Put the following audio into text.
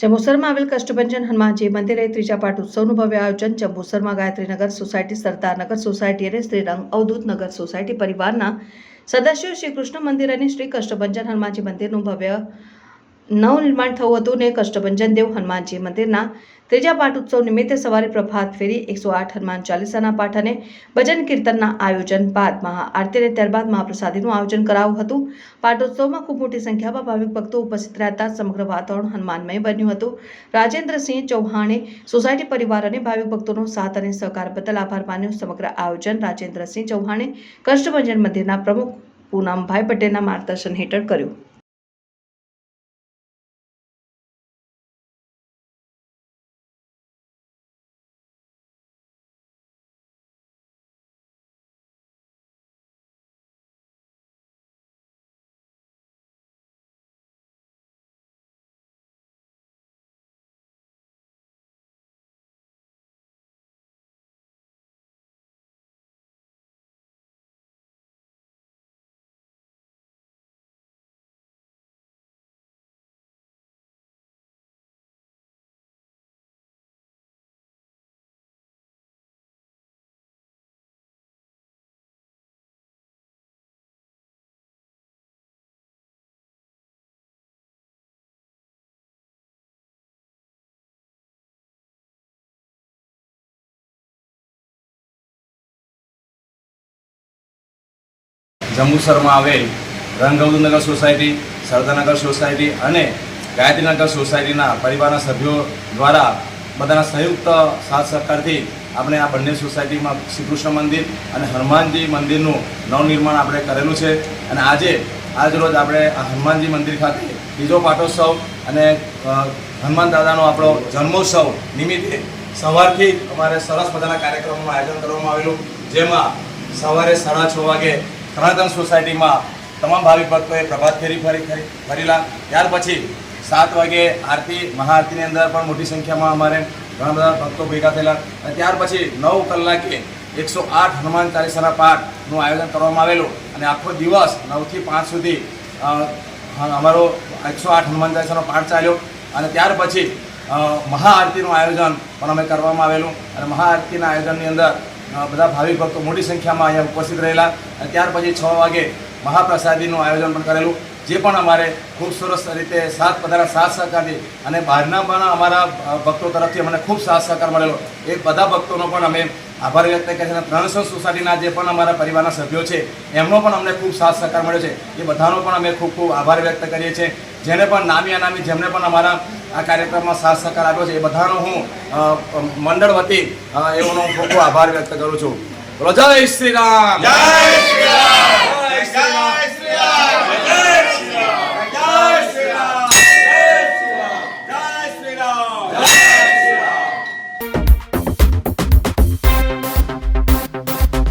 જંબુસરમાં આવેલ કષ્ટભંજન હનુમાનજી મંદિરે ત્રીજા પાઠ ઉત્સવનું ભવ્ય આયોજન જંબુસરમાં ગાયત્રીનગર સોસાયટી સરદારનગર સોસાયટી અને શ્રીરંગ અવધૂત નગર સોસાયટી પરિવારના સદસ્યો શ્રી કૃષ્ણ મંદિર અને શ્રી કષ્ટભંજન હનુમાનજી મંદિરનું ભવ્ય નવનિર્માણ થયું હતું ને કષ્ટભંજન દેવ હનુમાનજી મંદિરના ત્રીજા પાઠ ઉત્સવ નિમિત્તે સવારે પ્રભાત ફેરી એકસો આઠ હનુમાન ચાલીસાના પાઠ અને ભજન કીર્તનના આયોજન બાદ મહાઆરતી અને ત્યારબાદ મહાપ્રસાદીનું આયોજન કરાયું હતું. પાટોત્સવમાં ખૂબ મોટી સંખ્યામાં ભાવિક ભક્તો ઉપસ્થિત રહેતા સમગ્ર વાતાવરણ હનુમાનમય બન્યું હતું. રાજેન્દ્રસિંહ ચૌહાણે સોસાયટી પરિવાર અને ભાવિક ભક્તોનો સાથ અને સહકાર બદલ આભાર માન્યો. સમગ્ર આયોજન રાજેન્દ્રસિંહ ચૌહાણે કષ્ટભંજન મંદિરના પ્રમુખ પૂનમભાઈ પટેલના માર્ગદર્શન હેઠળ કર્યું. જંબુસરમાં આવેલ રંગવદનગર સોસાયટી, સરદારનગર સોસાયટી અને ગાયત્રીનગર સોસાયટીના પરિવારના સભ્યો દ્વારા બધાના સંયુક્ત સાથ સહકારથી આપણે આ બંને સોસાયટીમાં શ્રી કૃષ્ણ મંદિર અને હનુમાનજી મંદિરનું નવનિર્માણ આપણે કરેલું છે. અને આજે, આજ રોજ આપણે આ હનુમાનજી મંદિર ખાતે બીજો પાટોત્સવ અને હનુમાન દાદાનો આપણો જન્મોત્સવ નિમિત્તે સવારથી અમારે સરસ મજાના કાર્યક્રમનું આયોજન કરવામાં આવેલું. જેમાં સવારે સાડા છ વાગે સનાતન સોસાયટીમાં તમામ ભાવિક ભક્તોએ પ્રભાત ફેરી ફરી ફરી ફરેલા. ત્યાર પછી સાત વાગે આરતી, મહાઆરતીની અંદર પણ મોટી સંખ્યામાં અમારે ઘણા બધા ભક્તો ભેગા થયેલા. અને ત્યાર પછી નવ કલાકે એકસો આઠ હનુમાન ચાલીસાના પાઠનું આયોજન કરવામાં આવેલું. અને આખો દિવસ નવથી પાંચ સુધી અમારો એકસો આઠ હનુમાન ચાલીસાનો પાઠ ચાલ્યો. અને ત્યાર પછી મહાઆરતીનું આયોજન પણ અમે કરવામાં આવેલું. અને મહાઆરતીના આયોજનની અંદર બધા ભાવિક ભક્તો મોટી સંખ્યામાં અહીંયા ઉપસ્થિત રહેલા. અને ત્યાર પછી છ વાગે મહાપ્રસાદીનું આયોજન પણ કરેલું. જે પણ અમારે ખૂબ સરસ રીતે સાત પધારા સાથ સહકારથી અને બહારના પણ અમારા ભક્તો તરફથી અમને ખૂબ સાથ સહકાર મળેલો. એ બધા ભક્તોનો પણ અમે આભાર વ્યક્ત કરીએ અને ત્રણસો સોસાયટીના જે પણ અમારા પરિવારના સભ્યો છે, એમનો પણ અમને ખૂબ સાથ સહકાર મળ્યો છે. એ બધાનો પણ અમે ખૂબ ખૂબ આભાર વ્યક્ત કરીએ છીએ. જેને પણ નામી અનામી, જેમને પણ અમારા આ કાર્યક્રમમાં સાથ સહકાર આપ્યો છે. એ બધાનો હું મંડળ વતી એઓનો ખૂબ આભાર વ્યક્ત કરું છું. રજા શ્રી રામ. જય શ્રી